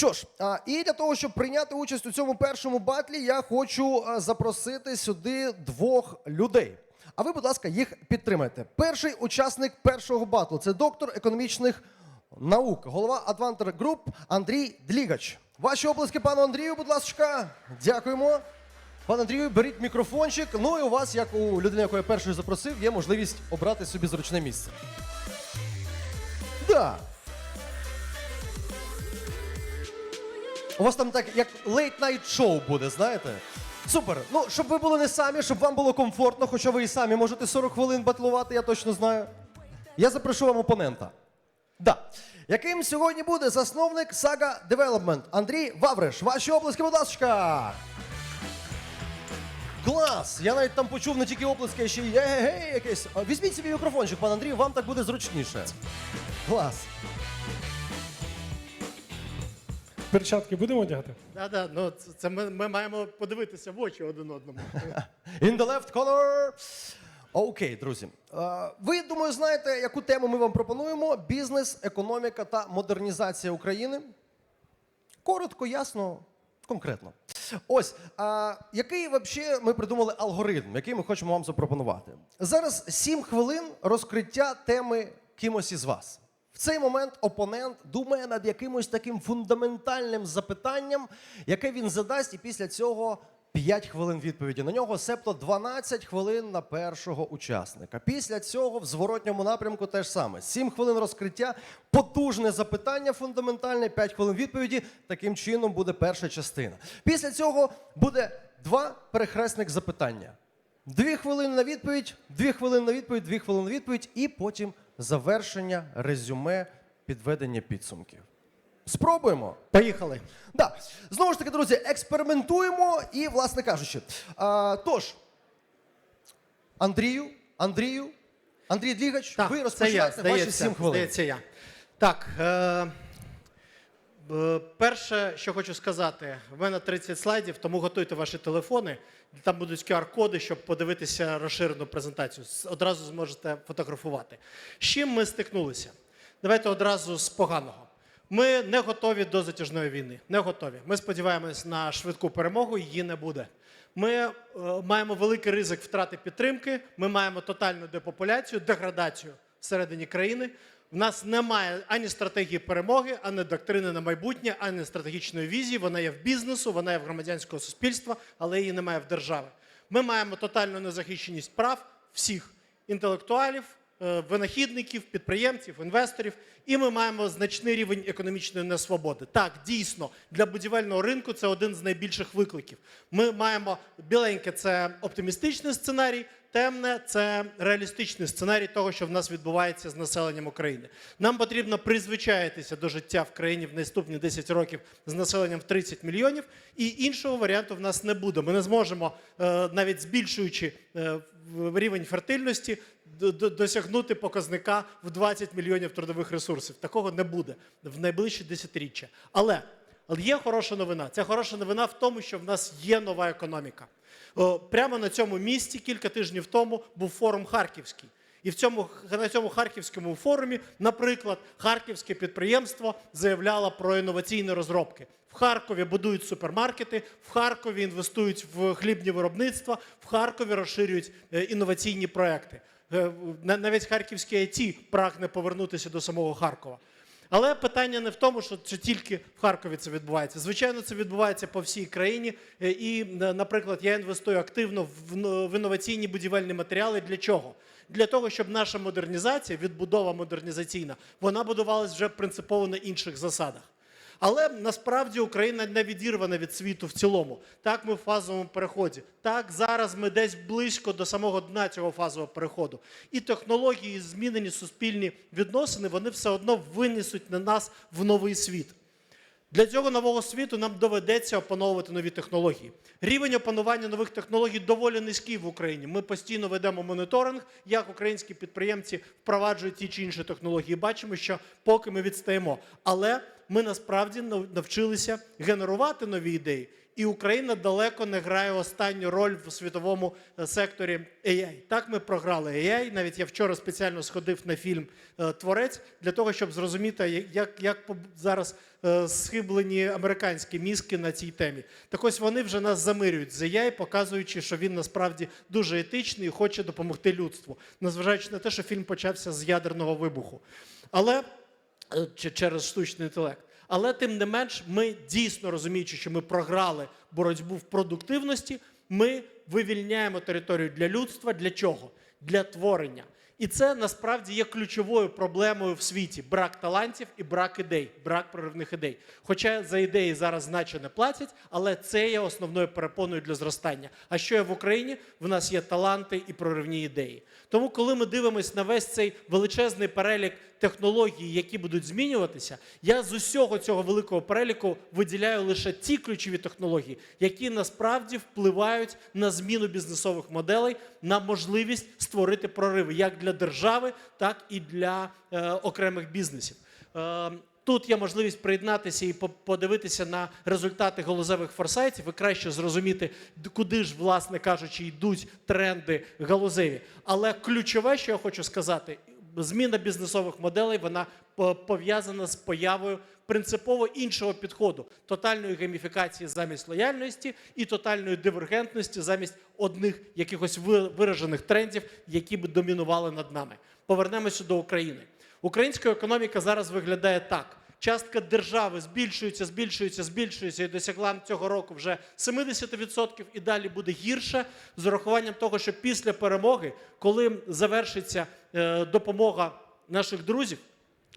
Що ж, і для того, щоб прийняти участь у цьому першому батлі, я хочу запросити сюди двох людей. А ви, будь ласка, їх підтримайте. Перший учасник першого батлу це доктор економічних наук, голова Advanter Group Андрій Длігач. Ваші оплески пану Андрію, будь ласка. Дякуємо. Пане Андрію, беріть мікрофончик. Ну і у вас, як у людини, яку я першою запросив, є можливість обрати собі зручне місце. Да. У вас там так як лейт-найт шоу буде, знаєте? Супер. Ну, щоб ви були не самі, щоб вам було комфортно, хоча ви і самі можете 40 хвилин батлувати, я точно знаю. Я запрошу вам опонента. Да. Яким сьогодні буде засновник Saga Development Андрій Вавриш. Ваші оплески, будь ласка. Клас! Я навіть там почув не тільки оплески, а ще й ге-ге-ге якесь. Візьміть собі мікрофончик, пан Андрій, вам так буде зручніше. Клас. Перчатки будемо одягати? Да, да, ну це, це ми, ми маємо подивитися в очі один одному. In the left corner. Окей, друзі. Е, Ви, думаю, знаєте, яку тему ми вам пропонуємо: бізнес, економіка та модернізація України. Коротко, ясно, конкретно. Ось, а, який вообще ми придумали алгоритм, який ми хочемо вам запропонувати. Зараз 7 хвилин розкриття теми кимось із вас. Цей момент опонент думає над якимось таким фундаментальним запитанням, яке він задасть, і після цього 5 хвилин відповіді на нього, себто 12 хвилин на першого учасника. Після цього в зворотньому напрямку теж саме. 7 хвилин розкриття, потужне запитання фундаментальне, 5 хвилин відповіді. Таким чином буде перша частина. Після цього буде два перехресних запитання. Дві хвилини на відповідь, дві хвилини на відповідь, дві хвилини на відповідь, і потім завершення, резюме, підведення підсумків. Спробуємо. Поїхали. Да. Знову ж таки, друзі, експериментуємо і, власне кажучи. А, тож, Андрію, Андрію, Андрій Длігач, Так, ви це я, розпочинаєте ваші здається, 7 хвилин. здається я. Так, е, перше, що хочу сказати, в мене 30 слайдів, тому готуйте ваші телефони. Там будуть QR-коди, щоб подивитися розширену презентацію. Одразу зможете фотографувати. З чим ми стикнулися? Давайте одразу з поганого. Ми не готові до затяжної війни. Не готові. Ми сподіваємось на швидку перемогу, її не буде. Ми е, маємо великий ризик втрати підтримки. Ми маємо тотальну депопуляцію, деградацію всередині країни. В нас немає ані стратегії перемоги, ані доктрини на майбутнє, ані стратегічної візії. Вона є в бізнесу, вона є в громадянського суспільства, але її немає в держави. Ми маємо тотальну незахищеність прав всіх інтелектуалів, е, винахідників, підприємців, інвесторів, і ми маємо значний рівень економічної несвободи. Так, дійсно, для будівельного ринку це один з найбільших викликів. Ми маємо біленьке це оптимістичний сценарій, темне це реалістичний сценарій того, що в нас відбувається з населенням України. Нам потрібно призвичаїтися до життя в країні в наступні 10 років з населенням в 30 мільйонів, і іншого варіанту в нас не буде. Ми не зможемо, е, навіть збільшуючи е, рівень фертильності, досягнути показника в 20 мільйонів трудових ресурсів. Такого не буде в найближчі десятиріччя. Але, але є хороша новина. Ця хороша новина в тому, що в нас є нова економіка. Прямо на цьому місці кілька тижнів тому був форум Харківський. І в цьому, на цьому харківському форумі, наприклад, харківське підприємство заявляло про інноваційні розробки. В Харкові будують супермаркети, в Харкові інвестують в хлібні виробництва, в Харкові розширюють е, інноваційні проекти. Е, Навіть харківський IT прагне повернутися до самого Харкова. Але питання не в тому, що це тільки в Харкові це відбувається. Звичайно, це відбувається по всій країні. Е, І, наприклад, я інвестую активно в но- в інноваційні будівельні матеріали. Для чого? Для того, щоб наша модернізація, відбудова модернізаційна, вона будувалась вже принципово на інших засадах. Але насправді Україна не відірвана від світу в цілому. Так, ми в фазовому переході. Так, зараз ми десь близько до самого дна цього фазового переходу. І технології, і змінені суспільні відносини, вони все одно винесуть на нас в новий світ. Для цього нового світу нам доведеться опановувати нові технології. Рівень опанування нових технологій доволі низький в Україні. Ми постійно ведемо моніторинг, як українські підприємці впроваджують ті чи інші технології. Бачимо, що поки ми відстаємо. Але ми насправді навчилися генерувати нові ідеї. І Україна далеко не грає останню роль в світовому е, секторі AI. Так ми програли AI. Навіть я вчора спеціально сходив на фільм е, Творець для того, щоб зрозуміти, як, як зараз е, схиблені американські мізки на цій темі. Так ось вони вже нас замирюють з AI, показуючи, що він насправді дуже етичний і хоче допомогти людству, незважаючи на те, що фільм почався з ядерного вибуху. Але через штучний інтелект. Але тим не менш, ми дійсно розуміючи, що ми програли боротьбу в продуктивності, ми вивільняємо територію для людства. Для чого? Для творення. І це насправді є ключовою проблемою в світі: брак талантів і брак ідей, брак проривних ідей. Хоча за ідеї зараз значно не платять, але це є основною перепоною для зростання. А що є в Україні? В нас є таланти і проривні ідеї. Тому, коли ми дивимося на весь цей величезний перелік технологій, які будуть змінюватися, я з усього цього великого переліку виділяю лише ті ключові технології, які насправді впливають на зміну бізнесових моделей, на можливість створити прориви як для держави, так і для е, окремих бізнесів. Е, Тут є можливість приєднатися і по- подивитися на результати галузевих форсайтів і краще зрозуміти, куди ж, власне кажучи, йдуть тренди галузеві. Але ключове, що я хочу сказати, зміна бізнесових моделей вона пов'язана з появою принципово іншого підходу тотальної гейміфікації замість лояльності і тотальної дивергентності замість одних якихось ви- виражених трендів, які б домінували над нами. Повернемося до України. Українська економіка зараз виглядає так. Частка держави збільшується, збільшується, збільшується і досягла цього року вже 70% і далі буде гірше з урахуванням того, що після перемоги, коли завершиться е, допомога наших друзів,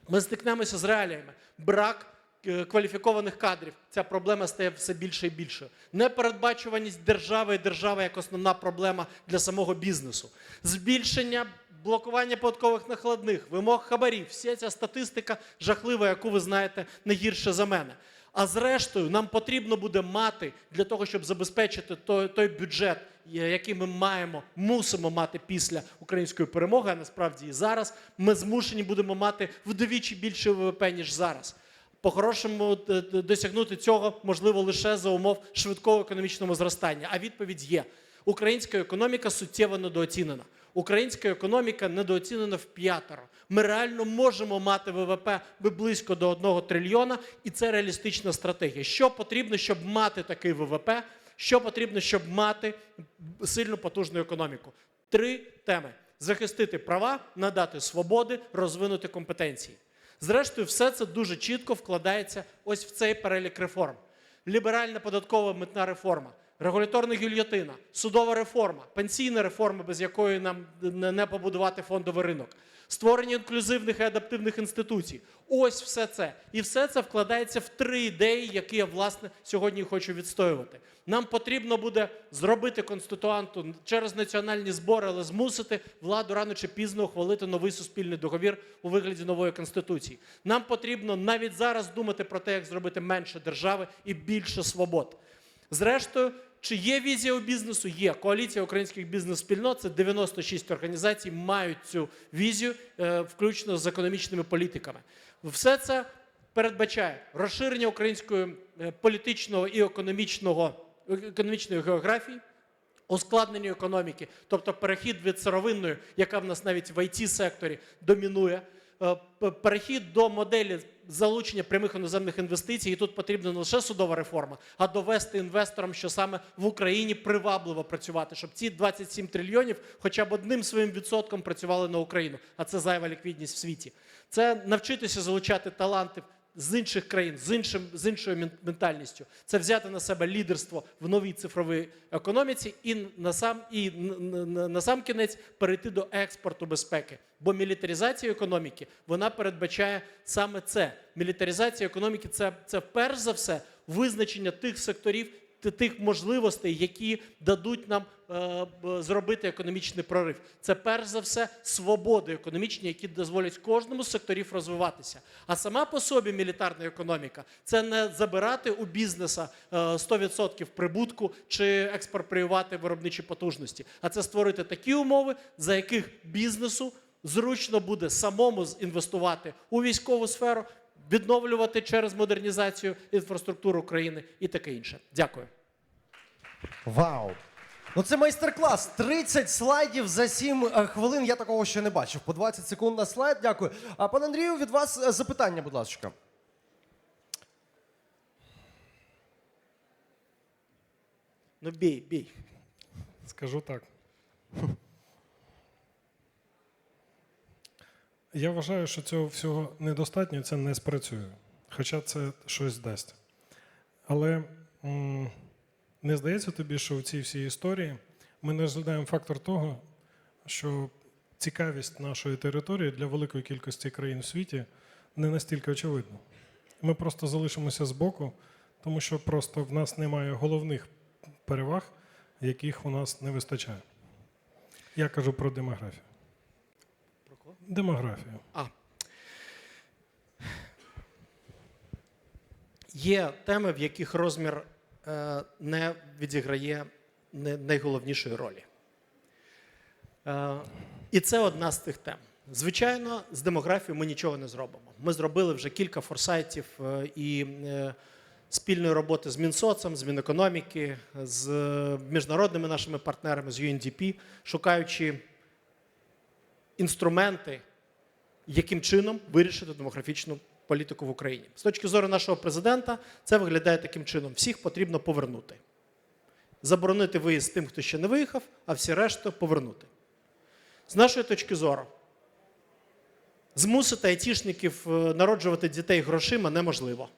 ми стикнемося з реаліями. Брак е, кваліфікованих кадрів. Ця проблема стає все більше і більше. Непередбачуваність держави і держава як основна проблема для самого бізнесу. Збільшення блокування податкових накладних, вимог хабарів. Вся ця статистика жахлива, яку ви знаєте не гірше за мене. А зрештою, нам потрібно буде мати для того, щоб забезпечити той, той бюджет, е, який ми маємо, мусимо мати після української перемоги. А насправді і зараз ми змушені будемо мати вдвічі більше ВВП ніж зараз. По-хорошому д- досягнути цього можливо лише за умов швидкого економічного зростання. А відповідь є: українська економіка суттєво недооцінена. Українська економіка недооцінена в п'ятеро. Ми реально можемо мати ВВП близько до 1 трильйона, і це реалістична стратегія. Що потрібно, щоб мати такий ВВП? Що потрібно, щоб мати сильну потужну економіку? Три теми: захистити права, надати свободи, розвинути компетенції. Зрештою, все це дуже чітко вкладається ось в цей перелік реформ. Ліберальна податкова митна реформа, регуляторна гільйотина, судова реформа, пенсійна реформа, без якої нам не побудувати фондовий ринок, створення інклюзивних і адаптивних інституцій. Ось все це. І все це вкладається в три ідеї, які я власне сьогодні хочу відстоювати. Нам потрібно буде зробити конституанту через національні збори, але змусити владу рано чи пізно ухвалити новий суспільний договір у вигляді нової конституції. Нам потрібно навіть зараз думати про те, як зробити менше держави і більше свобод. Зрештою, чи є візія у бізнесу? Є. Коаліція українських бізнес-спільнот, це 96 організацій, мають цю візію, е, включно з економічними політиками. Все це передбачає розширення української е, політичного і економічного, економічної географії, ускладнення економіки, тобто перехід від сировинної, яка в нас навіть в it секторі домінує, е, перехід до моделі залучення прямих іноземних інвестицій. І тут потрібна не лише судова реформа, а довести інвесторам, що саме в Україні привабливо працювати, щоб ці 27 трильйонів хоча б одним своїм відсотком працювали на Україну. А це зайва ліквідність в світі. Це навчитися залучати таланти з інших країн, з іншим з іншою мен- ментальністю. Це взяти на себе лідерство в новій цифровій економіці і на сам і на сам кінець перейти до експорту безпеки. Бо мілітаризація економіки вона передбачає саме це. Мілітаризація економіки це, це перш за все визначення тих секторів. Тих можливостей, які дадуть нам е, зробити економічний прорив, це перш за все свободи економічні, які дозволять кожному з секторів розвиватися. А сама по собі мілітарна економіка це не забирати у бізнеса е, 100% прибутку чи експропріювати виробничі потужності, а це створити такі умови, за яких бізнесу зручно буде самому інвестувати у військову сферу, відновлювати через модернізацію інфраструктури України і таке інше. Дякую. Вау! Ну це майстер-клас. 30 слайдів за 7 е, хвилин. Я такого ще не бачив. По 20 секунд на слайд. Дякую. А пан Андрію, від вас е, запитання, будь ласка. Ну бій, бій. Скажу так. Я вважаю, що цього всього недостатньо, це не спрацює. Хоча це щось дасть. Але м, не здається тобі, що в цій всій історії ми не розглядаємо фактор того, що цікавість нашої території для великої кількості країн у світі не настільки очевидна. Ми просто залишимося збоку, тому що просто в нас немає головних переваг, яких у нас не вистачає. Я кажу про демографію. Демографію. А. Є теми, в яких розмір е, не відіграє найголовнішої ролі. Е, і це одна з тих тем. Звичайно, з демографією ми нічого не зробимо. Ми зробили вже кілька форсайтів е, і спільної роботи з Мінсоцом, з Мінекономіки, з міжнародними нашими партнерами, з UNDP, шукаючи інструменти, яким чином вирішити демографічну політику в Україні. З точки зору нашого президента, це виглядає таким чином: всіх потрібно повернути. Заборонити виїзд тим, хто ще не виїхав, а всі решту повернути. З нашої точки зору, змусити айтішників е, народжувати дітей грошима неможливо.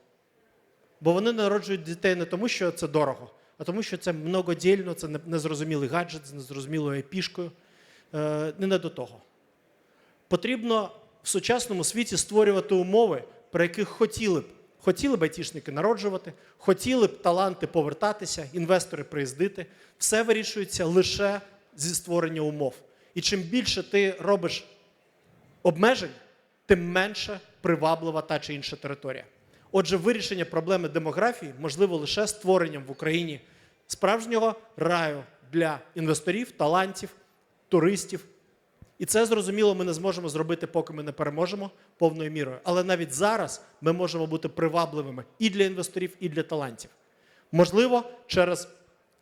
Бо вони народжують дітей не тому, що це дорого, а тому, що це многодільно, це незрозумілий гаджет з незрозумілою епішкою. Е, не до того. Потрібно в сучасному світі створювати умови, при яких хотіли б, хотіли б айтішники народжувати, хотіли б таланти повертатися, інвестори приїздити. Все вирішується лише зі створення умов. І чим більше ти робиш обмежень, тим менше приваблива та чи інша територія. Отже, вирішення проблеми демографії можливо лише створенням в Україні справжнього раю для інвесторів, талантів, туристів. І це зрозуміло, ми не зможемо зробити, поки ми не переможемо повною мірою. Але навіть зараз ми можемо бути привабливими і для інвесторів, і для талантів. Можливо, через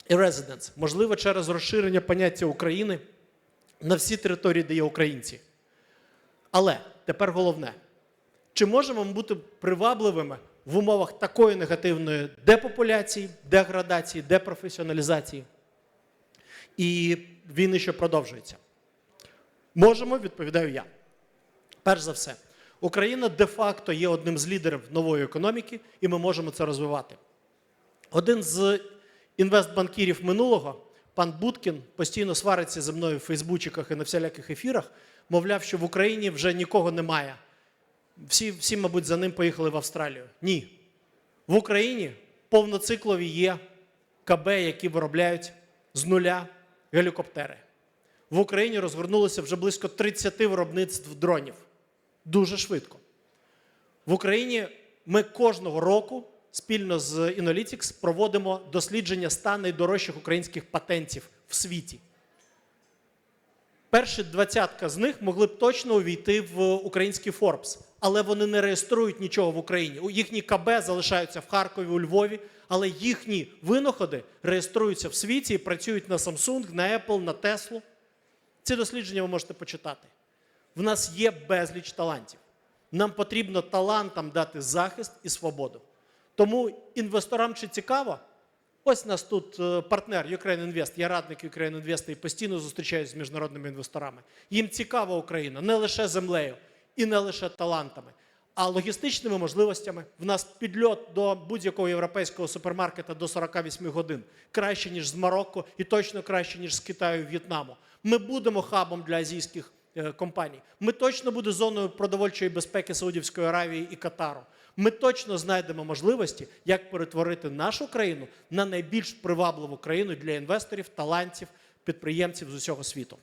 residence, можливо, через розширення поняття України на всі території, де є українці. Але тепер головне: чи можемо ми бути привабливими в умовах такої негативної депопуляції, деградації, депрофесіоналізації? І війни, що продовжуються? Можемо, відповідаю я. Перш за все, Україна де-факто є одним з лідерів нової економіки, і ми можемо це розвивати. Один з інвестбанкірів минулого, пан Буткін, постійно свариться зі мною в Фейсбучиках і на всіляких ефірах, мовляв, що в Україні вже нікого немає. Всі, всі, мабуть, за ним поїхали в Австралію. Ні. В Україні повноциклові є КБ, які виробляють з нуля гелікоптери. В Україні розгорнулося вже близько 30 виробництв дронів. Дуже швидко. В Україні ми кожного року спільно з Inalytics проводимо дослідження 100 найдорожчих українських патентів в світі. Перші двадцятка з них могли б точно увійти в український Forbes, але вони не реєструють нічого в Україні. Їхні КБ залишаються в Харкові, у Львові, але їхні винаходи реєструються в світі і працюють на Samsung, на Apple, на Tesla. Ці дослідження ви можете почитати. В нас є безліч талантів. Нам потрібно талантам дати захист і свободу. Тому інвесторам чи цікаво? Ось нас тут е, партнер Ukraine Invest, я радник Ukraine Invest і постійно зустрічаюся з міжнародними інвесторами. Їм цікава Україна не лише землею і не лише талантами, а логістичними можливостями. В нас підльот до будь-якого європейського супермаркета до 48 годин краще, ніж з Марокко, і точно краще, ніж з Китаю і В'єтнаму. Ми будемо хабом для азійських е, компаній. Ми точно будемо зоною продовольчої безпеки Саудівської Аравії і Катару. Ми точно знайдемо можливості, як перетворити нашу країну на найбільш привабливу країну для інвесторів, талантів, підприємців з усього світу.